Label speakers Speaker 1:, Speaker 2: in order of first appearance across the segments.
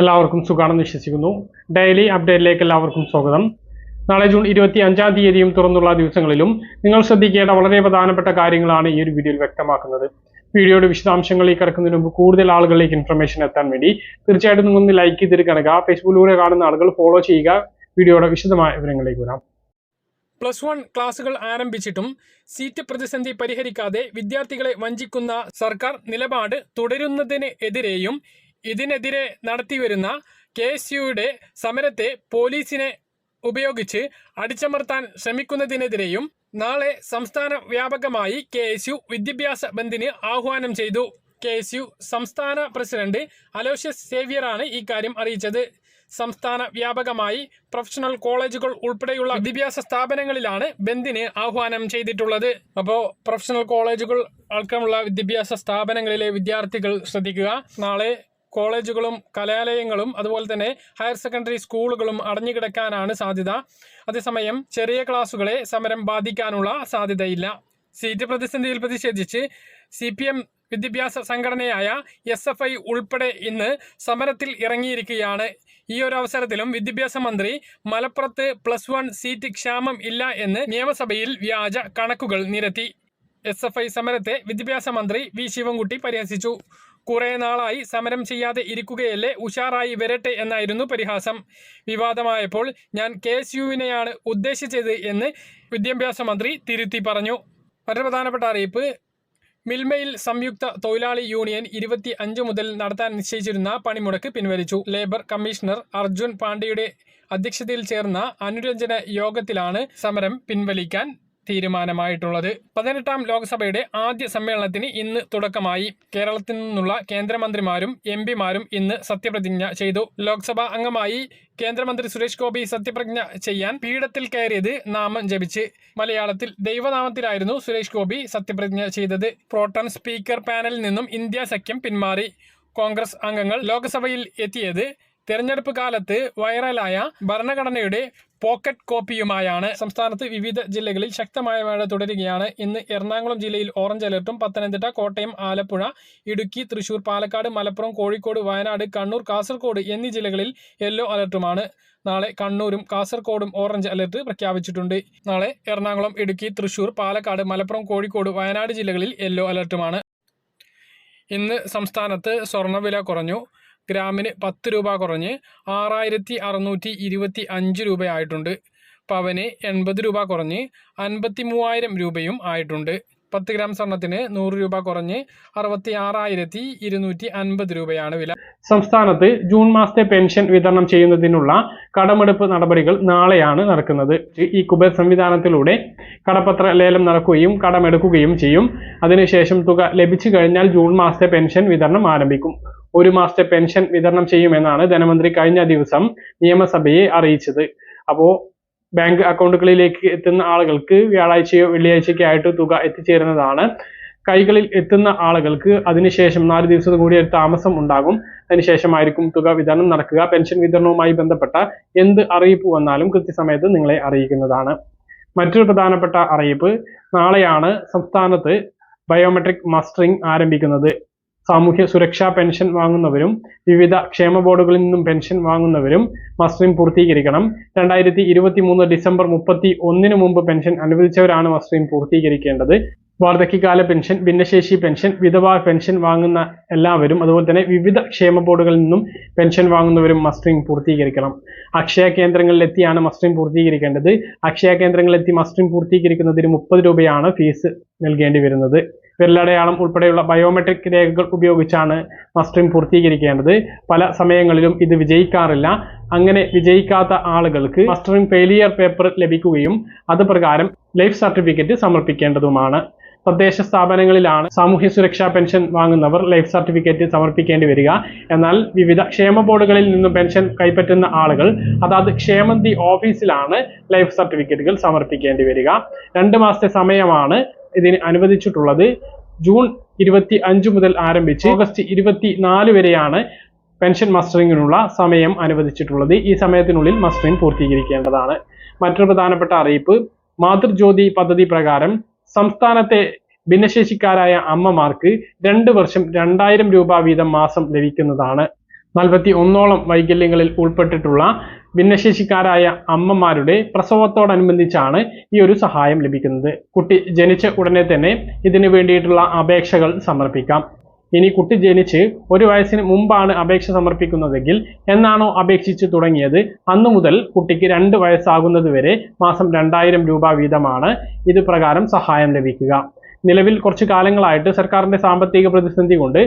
Speaker 1: എല്ലാവർക്കും സുഖമാണെന്ന് വിശ്വസിക്കുന്നു. ഡെയിലി അപ്ഡേറ്റിലേക്ക് എല്ലാവർക്കും സ്വാഗതം. നാളെ ജൂൺ ഇരുപത്തി അഞ്ചാം തീയതിയും തുറന്നുള്ള ദിവസങ്ങളിലും നിങ്ങൾ ശ്രദ്ധിക്കേണ്ട വളരെ പ്രധാനപ്പെട്ട കാര്യങ്ങളാണ് ഈ ഒരു വീഡിയോയിൽ വ്യക്തമാക്കുന്നത്. വീഡിയോയുടെ വിശദാംശങ്ങളിൽ കിടക്കുന്നതിന് മുമ്പ് കൂടുതൽ ആളുകളിലേക്ക് ഇൻഫർമേഷൻ എത്താൻ വേണ്ടി തീർച്ചയായിട്ടും നിങ്ങൾ ഒന്ന് ലൈക്ക് ചെയ്തിട്ട് കാണുക. ഫേസ്ബുക്കിലൂടെ കാണുന്ന ആളുകൾ ഫോളോ ചെയ്യുക. വീഡിയോയുടെ വിശദമായ വിവരങ്ങളിലേക്ക് വരാം.
Speaker 2: പ്ലസ് വൺ ക്ലാസുകൾ ആരംഭിച്ചിട്ടും സീറ്റ് പ്രതിസന്ധി പരിഹരിക്കാതെ വിദ്യാർത്ഥികളെ വഞ്ചിക്കുന്ന സർക്കാർ നിലപാട് തുടരുന്നതിന് എതിരെയും ഇതിനെതിരെ നടത്തിവരുന്ന കെ എസ് യുയുടെ സമരത്തെ പോലീസിനെ ഉപയോഗിച്ച് അടിച്ചമർത്താൻ ശ്രമിക്കുന്നതിനെതിരെയും നാളെ സംസ്ഥാന വ്യാപകമായി കെ എസ് യു വിദ്യാഭ്യാസ ബന്ദിന് ആഹ്വാനം ചെയ്തു. കെ എസ് യു സംസ്ഥാന പ്രസിഡന്റ് അലോഷ്യസ് സേവ്യറാണ് ഇക്കാര്യം അറിയിച്ചത്. സംസ്ഥാന വ്യാപകമായി പ്രൊഫഷണൽ കോളേജുകൾ ഉൾപ്പെടെയുള്ള വിദ്യാഭ്യാസ സ്ഥാപനങ്ങളിലാണ് ബന്ദിന് ആഹ്വാനം ചെയ്തിട്ടുള്ളത്. അപ്പോൾ പ്രൊഫഷണൽ കോളേജുകൾ അടക്കമുള്ള വിദ്യാഭ്യാസ സ്ഥാപനങ്ങളിലെ വിദ്യാർത്ഥികൾ ശ്രദ്ധിക്കുക. നാളെ കോളേജുകളും കലാലയങ്ങളും അതുപോലെ തന്നെ ഹയർ സെക്കൻഡറി സ്കൂളുകളും അടഞ്ഞുകിടക്കാനാണ് സാധ്യത. അതേസമയം ചെറിയ ക്ലാസുകളെ സമരം ബാധിക്കാനുള്ള സാധ്യതയില്ല. സീറ്റ് പ്രതിസന്ധിയിൽ പ്രതിഷേധിച്ച് സി പി എം വിദ്യാഭ്യാസ സംഘടനയായ എസ് എഫ് ഐ ഉൾപ്പെടെ ഇന്ന് സമരത്തിൽ ഇറങ്ങിയിരിക്കുകയാണ്. ഈ ഒരു അവസരത്തിലും വിദ്യാഭ്യാസ മന്ത്രി മലപ്പുറത്ത് പ്ലസ് വൺ സീറ്റ് ക്ഷാമം ഇല്ല എന്ന് നിയമസഭയിൽ വ്യാജ കണക്കുകൾ നിരത്തി. എസ് എഫ് ഐ സമരത്തെ വിദ്യാഭ്യാസ മന്ത്രി വി ശിവൻകുട്ടി പരിഹസിച്ചു. കുറെ നാളായി സമരം ചെയ്യാതെ ഇരിക്കുകയല്ലേ? ഉഷാറായി വരട്ടെ എന്നായിരുന്നു പരിഹാസം. വിവാദമായപ്പോൾ ഞാൻ കെ എസ് യുവിനെയാണ് ഉദ്ദേശിച്ചത് എന്ന് വിദ്യാഭ്യാസ മന്ത്രി തിരുത്തി പറഞ്ഞു. മറ്റൊരു പ്രധാനപ്പെട്ട അറിയിപ്പ് മിൽമയിൽ സംയുക്ത തൊഴിലാളി യൂണിയൻ ഇരുപത്തി അഞ്ച് മുതൽ നടത്താൻ നിശ്ചയിച്ചിരുന്ന പണിമുടക്ക് പിൻവലിച്ചു. ലേബർ കമ്മീഷണർ അർജുൻ പാണ്ഡെയുടെ അധ്യക്ഷതയിൽ ചേർന്ന അനുരഞ്ജന യോഗത്തിലാണ് സമരം പിൻവലിക്കാൻ തീരുമാനമായിട്ടുള്ളത്. പതിനെട്ടാം ലോക്സഭയുടെ ആദ്യ സമ്മേളനത്തിന് ഇന്ന് തുടക്കമായി. കേരളത്തിൽ നിന്നുള്ള കേന്ദ്രമന്ത്രിമാരും എം പിമാരും ഇന്ന് സത്യപ്രതിജ്ഞ ചെയ്തു. ലോക്സഭാ അംഗമായി കേന്ദ്രമന്ത്രി സുരേഷ് ഗോപി സത്യപ്രതിജ്ഞ ചെയ്യാൻ പീഠത്തിൽ കയറിയത് നാമം ജപിച്ച്. മലയാളത്തിൽ ദൈവനാമത്തിലായിരുന്നു സുരേഷ് ഗോപി സത്യപ്രതിജ്ഞ ചെയ്തത്. പ്രോട്ടൺ സ്പീക്കർ പാനലിൽ നിന്നും ഇന്ത്യ സഖ്യം പിന്മാറി. കോൺഗ്രസ് അംഗങ്ങൾ ലോക്സഭയിൽ എത്തിയത് തെരഞ്ഞെടുപ്പ് കാലത്ത് വൈറലായ ഭരണഘടനയുടെ പോക്കറ്റ് കോപ്പിയുമായാണ് സംസ്ഥാനത്ത് വിവിധ ജില്ലകളിൽ ശക്തമായ മഴ തുടരുകയാണ്. ഇന്ന് എറണാകുളം ജില്ലയിൽ ഓറഞ്ച് അലർട്ടും പത്തനംതിട്ട കോട്ടയം ആലപ്പുഴ ഇടുക്കി തൃശൂർ പാലക്കാട് മലപ്പുറം കോഴിക്കോട് വയനാട് കണ്ണൂർ കാസർഗോഡ് എന്നീ ജില്ലകളിൽ യെല്ലോ അലർട്ടുമാണ്. നാളെ കണ്ണൂരും കാസർഗോഡും ഓറഞ്ച് അലർട്ട് പ്രഖ്യാപിച്ചിട്ടുണ്ട്. നാളെ എറണാകുളം ഇടുക്കി തൃശൂർ പാലക്കാട് മലപ്പുറം കോഴിക്കോട് വയനാട് ജില്ലകളിൽ യെല്ലോ അലർട്ടുമാണ്. ഇന്ന് സംസ്ഥാനത്ത് സ്വർണവില കുറഞ്ഞു. ഗ്രാമിന് പത്ത് രൂപ കുറഞ്ഞ് ആറായിരത്തി അറുന്നൂറ്റി ഇരുപത്തി അഞ്ച് രൂപയായിട്ടുണ്ട്. പവന് എൺപത് രൂപ കുറഞ്ഞ് അൻപത്തി മൂവായിരം രൂപയും ആയിട്ടുണ്ട്. പത്ത് ഗ്രാം സ്വർണത്തിന് നൂറ് രൂപ കുറഞ്ഞ് അറുപത്തി ആറായിരത്തി ഇരുന്നൂറ്റി അൻപത് രൂപയാണ് വില.
Speaker 1: സംസ്ഥാനത്ത് ജൂൺ മാസത്തെ പെൻഷൻ വിതരണം ചെയ്യുന്നതിനുള്ള കടമെടുപ്പ് നടപടികൾ നാളെയാണ് നടക്കുന്നത്. ഈ കുബേർ സംവിധാനത്തിലൂടെ കടപ്പത്ര ലേലം നടക്കുകയും കടമെടുക്കുകയും ചെയ്യും. അതിനുശേഷം തുക ലഭിച്ചു കഴിഞ്ഞാൽ ജൂൺ മാസത്തെ പെൻഷൻ വിതരണം ആരംഭിക്കും. ഒരു മാസത്തെ പെൻഷൻ വിതരണം ചെയ്യുമെന്നാണ് ധനമന്ത്രി കഴിഞ്ഞ ദിവസം നിയമസഭയെ അറിയിച്ചത്. അപ്പോൾ ബാങ്ക് അക്കൗണ്ടുകളിലേക്ക് എത്തുന്ന ആളുകൾക്ക് വ്യാഴാഴ്ചയോ വെള്ളിയാഴ്ചയ്ക്കോ ആയിട്ട് തുക എത്തിച്ചേരുന്നതാണ്. കൈകളിൽ എത്തുന്ന ആളുകൾക്ക് അതിനുശേഷം നാല് ദിവസം കൂടി ഒരു താമസം ഉണ്ടാകും. അതിനുശേഷമായിരിക്കും തുക വിതരണം നടക്കുക. പെൻഷൻ വിതരണവുമായി ബന്ധപ്പെട്ട എന്ത് അറിയിപ്പ് വന്നാലും കൃത്യസമയത്ത് നിങ്ങളെ അറിയിക്കുന്നതാണ്. മറ്റൊരു പ്രധാനപ്പെട്ട അറിയിപ്പ് നാളെയാണ് സംസ്ഥാനത്ത് ബയോമെട്രിക് മസ്റ്ററിംഗ് ആരംഭിക്കുന്നത്. സാമൂഹ്യ സുരക്ഷാ പെൻഷൻ വാങ്ങുന്നവരും വിവിധ ക്ഷേമ ബോർഡുകളിൽ നിന്നും പെൻഷൻ വാങ്ങുന്നവരും മസ്ലിം പൂർത്തീകരിക്കണം. രണ്ടായിരത്തി ഇരുപത്തി മൂന്ന് ഡിസംബർ മുപ്പത്തി ഒന്നിന് മുമ്പ് പെൻഷൻ അനുവദിച്ചവരാണ് മസ്ലിം പൂർത്തീകരിക്കേണ്ടത്. വാർദ്ധക്യകാല പെൻഷൻ ഭിന്നശേഷി പെൻഷൻ വിധവാ പെൻഷൻ വാങ്ങുന്ന എല്ലാവരും അതുപോലെ തന്നെ വിവിധ ക്ഷേമ ബോർഡുകളിൽ നിന്നും പെൻഷൻ വാങ്ങുന്നവരും മസ്റ്ററിംഗ് പൂർത്തീകരിക്കണം. അക്ഷയ കേന്ദ്രങ്ങളിൽ എത്തിയാണ് മസ്റ്ററിംഗ് പൂർത്തീകരിക്കേണ്ടത്. അക്ഷയ കേന്ദ്രങ്ങളിൽ എത്തി മസ്റ്ററിംഗ് പൂർത്തീകരിക്കുന്നതിന് മുപ്പത് രൂപയാണ് ഫീസ് നൽകേണ്ടി വരുന്നത്. വിരലടയാളം ഉൾപ്പെടെയുള്ള ബയോമെട്രിക് രേഖകൾ ഉപയോഗിച്ചാണ് മസ്റ്ററിംഗ് പൂർത്തീകരിക്കേണ്ടത്. പല സമയങ്ങളിലും ഇത് വിജയിക്കാറില്ല. അങ്ങനെ വിജയിക്കാത്ത ആളുകൾക്ക് മസ്റ്ററിംഗ് ഫെയിലിയർ പേപ്പർ ലഭിക്കുകയും അത് പ്രകാരം ലൈഫ് സർട്ടിഫിക്കറ്റ് സമർപ്പിക്കേണ്ടതുമാണ്. തദ്ദേശ സ്ഥാപനങ്ങളിലാണ് സാമൂഹ്യ സുരക്ഷാ പെൻഷൻ വാങ്ങുന്നവർ ലൈഫ് സർട്ടിഫിക്കറ്റ് സമർപ്പിക്കേണ്ടി വരിക. എന്നാൽ വിവിധ ക്ഷേമ ബോർഡുകളിൽ നിന്നും പെൻഷൻ കൈപ്പറ്റുന്ന ആളുകൾ അതാത് ക്ഷേമനിധി ഓഫീസിലാണ് ലൈഫ് സർട്ടിഫിക്കറ്റുകൾ സമർപ്പിക്കേണ്ടി വരിക. രണ്ട് മാസത്തെ സമയമാണ് ഇതിന് അനുവദിച്ചിട്ടുള്ളത്. ജൂൺ ഇരുപത്തി അഞ്ച് മുതൽ ആരംഭിച്ച് ഓഗസ്റ്റ് ഇരുപത്തി നാല് വരെയാണ് പെൻഷൻ മസ്റ്ററിങ്ങിനുള്ള സമയം അനുവദിച്ചിട്ടുള്ളത്. ഈ സമയത്തിനുള്ളിൽ മസ്റ്ററിംഗ് പൂർത്തീകരിക്കേണ്ടതാണ്. മറ്റൊരു പ്രധാനപ്പെട്ട അറിയിപ്പ് മാതൃജ്യോതി പദ്ധതി പ്രകാരം സംസ്ഥാനത്തെ ഭിന്നശേഷിക്കാരായ അമ്മമാർക്ക് രണ്ട് വർഷം രണ്ടായിരം രൂപ വീതം മാസം ലഭിക്കുന്നതാണ്. നാൽപ്പത്തി ഒന്നോളം വൈകല്യങ്ങളിൽ ഉൾപ്പെട്ടിട്ടുള്ള ഭിന്നശേഷിക്കാരായ അമ്മമാരുടെ പ്രസവത്തോടനുബന്ധിച്ചാണ് ഈ ഒരു സഹായം ലഭിക്കുന്നത്. കുട്ടി ജനിച്ച ഉടനെ തന്നെ ഇതിനു വേണ്ടിയിട്ടുള്ള അപേക്ഷകൾ സമർപ്പിക്കാം. ഇനി കുട്ടി ജനിച്ച് ഒരു വയസ്സിന് മുമ്പാണ് അപേക്ഷ സമർപ്പിക്കുന്നതെങ്കിൽ എന്നാണോ അപേക്ഷിച്ച് തുടങ്ങിയത്? അന്നു മുതൽ കുട്ടിക്ക് രണ്ട് വയസ്സാകുന്നത് വരെ മാസം രണ്ടായിരം രൂപ വീതമാണ്. ഇത് പ്രകാരം സഹായം ലഭിക്കുക. നിലവിൽ കുറച്ചു കാലങ്ങളായിട്ട് സർക്കാരിന്റെ സാമ്പത്തിക പ്രതിസന്ധി കൊണ്ട്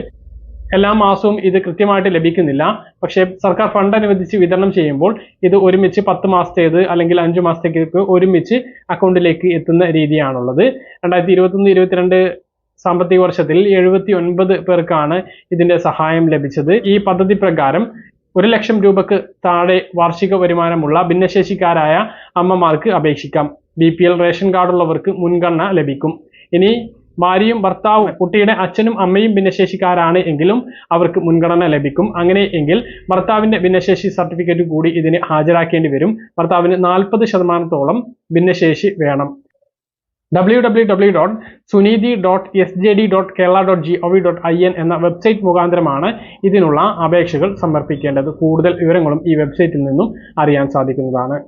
Speaker 1: എല്ലാ മാസവും ഇത് കൃത്യമായിട്ട് ലഭിക്കുന്നില്ല. പക്ഷേ സർക്കാർ ഫണ്ട് അനുവദിച്ച് വിതരണം ചെയ്യുമ്പോൾ ഇത് ഒരുമിച്ച് പത്ത് മാസത്തേത് അല്ലെങ്കിൽ അഞ്ച് മാസത്തേക്ക് ഒരുമിച്ച് അക്കൗണ്ടിലേക്ക് എത്തുന്ന രീതിയാണുള്ളത്. രണ്ടായിരത്തി ഇരുപത്തൊന്ന് ഇരുപത്തിരണ്ട് സാമ്പത്തിക വർഷത്തിൽ എഴുപത്തി ഒൻപത് പേർക്കാണ് ഇതിന്റെ സഹായം ലഭിച്ചത്. ഈ പദ്ധതി പ്രകാരം ഒരു ലക്ഷം രൂപക്ക് താഴെ വാർഷിക വരുമാനമുള്ള ഭിന്നശേഷിക്കാരായ അമ്മമാർക്ക് അപേക്ഷിക്കാം. ബി പി എൽ റേഷൻ കാർഡുള്ളവർക്ക് മുൻഗണന ലഭിക്കും. ഇനി ഭാര്യയും ഭർത്താവും കുട്ടിയുടെ അച്ഛനും അമ്മയും ഭിന്നശേഷിക്കാരാണ് എങ്കിലും അവർക്ക് മുൻഗണന ലഭിക്കും. അങ്ങനെ എങ്കിൽ ഭർത്താവിന്റെ ഭിന്നശേഷി സർട്ടിഫിക്കറ്റ് കൂടി ഇതിന് ഹാജരാക്കേണ്ടി വരും. ഭർത്താവിന് നാൽപ്പത് ശതമാനത്തോളം ഭിന്നശേഷി വേണം. W W W dot Suneethi dot S J D dot Kerala dot G O V dot I N എന്ന വെബ്സൈറ്റ് മുഖാന്തരമാണ് ഇതിനുള്ള അപേക്ഷകൾ സമർപ്പിക്കേണ്ടത്. കൂടുതൽ വിവരങ്ങളും ഈ വെബ്സൈറ്റിൽ നിന്നും അറിയാൻ സാധിക്കുന്നതാണ്.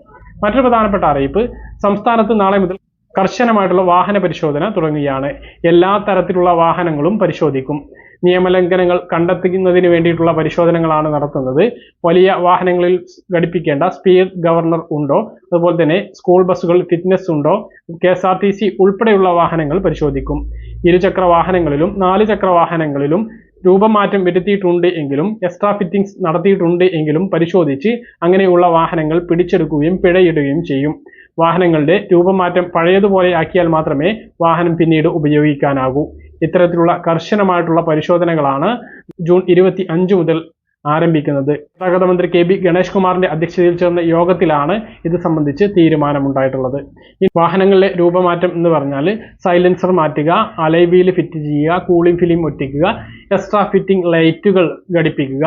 Speaker 1: മറ്റൊരു പ്രധാനപ്പെട്ട അറിയിപ്പ് സംസ്ഥാനത്ത് നാളെ മുതൽ കർശനമായിട്ടുള്ള വാഹന പരിശോധന തുടങ്ങുകയാണ്. എല്ലാ തരത്തിലുള്ള വാഹനങ്ങളും പരിശോധിക്കും. നിയമലംഘനങ്ങൾ കണ്ടെത്തുന്നതിന് വേണ്ടിയിട്ടുള്ള പരിശോധനകളാണ് നടത്തുന്നത്. വലിയ വാഹനങ്ങളിൽ ഘടിപ്പിക്കേണ്ട സ്പീഡ് ഗവർണർ ഉണ്ടോ? അതുപോലെ തന്നെ സ്കൂൾ ബസ്സുകൾ ഫിറ്റ്നസ് ഉണ്ടോ? K S R T C ഉൾപ്പെടെയുള്ള വാഹനങ്ങൾ പരിശോധിക്കും. ഇരുചക്ര വാഹനങ്ങളിലും നാല് ചക്ര വാഹനങ്ങളിലും രൂപമാറ്റം വരുത്തിയിട്ടുണ്ട് എങ്കിലും എക്സ്ട്രാ ഫിറ്റിംഗ്സ് നടത്തിയിട്ടുണ്ട് എങ്കിലും പരിശോധിച്ച് അങ്ങനെയുള്ള വാഹനങ്ങൾ പിടിച്ചെടുക്കുകയും പിഴയിടുകയും ചെയ്യും. വാഹനങ്ങളുടെ രൂപമാറ്റം പഴയതുപോലെ ആക്കിയാൽ മാത്രമേ വാഹനം പിന്നീട് ഉപയോഗിക്കാനാകൂ. ഇത്തരത്തിലുള്ള കർശനമായിട്ടുള്ള പരിശോധനകളാണ് ജൂൺ ഇരുപത്തി അഞ്ച് മുതൽ ആരംഭിക്കുന്നത്. ഗതാഗത മന്ത്രി കെ ബി ഗണേഷ് കുമാറിന്റെ അധ്യക്ഷതയിൽ ചേർന്ന യോഗത്തിലാണ് ഇത് സംബന്ധിച്ച് തീരുമാനമുണ്ടായിട്ടുള്ളത്. ഈ വാഹനങ്ങളിലെ രൂപമാറ്റം എന്ന് പറഞ്ഞാൽ സൈലൻസർ മാറ്റുക അലൈവിയിൽ ഫിറ്റ് ചെയ്യുക കൂളിംഗ് ഫിലിം ഒട്ടിക്കുക എക്സ്ട്രാ ഫിറ്റിംഗ് ലൈറ്റുകൾ ഘടിപ്പിക്കുക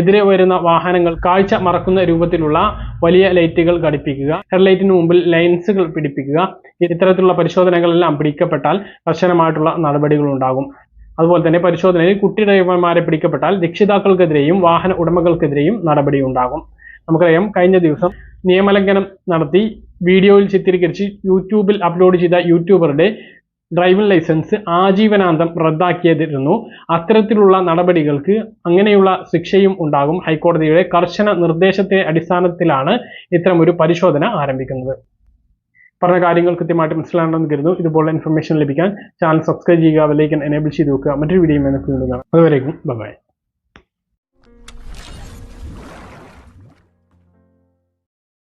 Speaker 1: എതിരെ വരുന്ന വാഹനങ്ങൾ കാഴ്ച മറക്കുന്ന രൂപത്തിലുള്ള വലിയ ലൈറ്റുകൾ ഘടിപ്പിക്കുക. ഹെഡ്ലൈറ്റിന് മുമ്പിൽ ലൈൻസുകൾ പിടിപ്പിക്കുക. ഇത്തരത്തിലുള്ള പരിശോധനകളെല്ലാം പിടിക്കപ്പെട്ടാൽ കർശനമായിട്ടുള്ള നടപടികൾ ഉണ്ടാകും. അതുപോലെ തന്നെ പരിശോധനയിൽ കുട്ടി ഡ്രൈവർമാരെ പിടിക്കപ്പെട്ടാൽ രക്ഷിതാക്കൾക്കെതിരെയും വാഹന ഉടമകൾക്കെതിരെയും നടപടി ഉണ്ടാകും. നമുക്കറിയാം കഴിഞ്ഞ ദിവസം നിയമലംഘനം നടത്തി വീഡിയോയിൽ ചിത്രീകരിച്ച് യൂട്യൂബിൽ അപ്ലോഡ് ചെയ്ത യൂട്യൂബറുടെ ഡ്രൈവിംഗ് ലൈസൻസ് ആജീവനാന്തം റദ്ദാക്കിയതിരുന്നു. അത്തരത്തിലുള്ള നടപടികൾക്ക് അങ്ങനെയുള്ള ശിക്ഷയും ഉണ്ടാകും. ഹൈക്കോടതിയുടെ കർശന നിർദ്ദേശത്തിന്റെ അടിസ്ഥാനത്തിലാണ് ഇത്തരം ഒരു പരിശോധന ആരംഭിക്കുന്നത്. പറഞ്ഞ കാര്യങ്ങൾ കൃത്യമായിട്ട് മനസ്സിലാണെന്ന് കരുതുന്നു. ഇതുപോലെ ഇൻഫർമേഷൻ ലഭിക്കാൻ ചാനൽ സബ്സ്ക്രൈബ് ചെയ്യുക ലൈക്കൻ എനേബിൾ ചെയ്ത് വെക്കുക. മറ്റൊരു വീഡിയോ വീണ്ടും അതുവരേക്കും ബൈ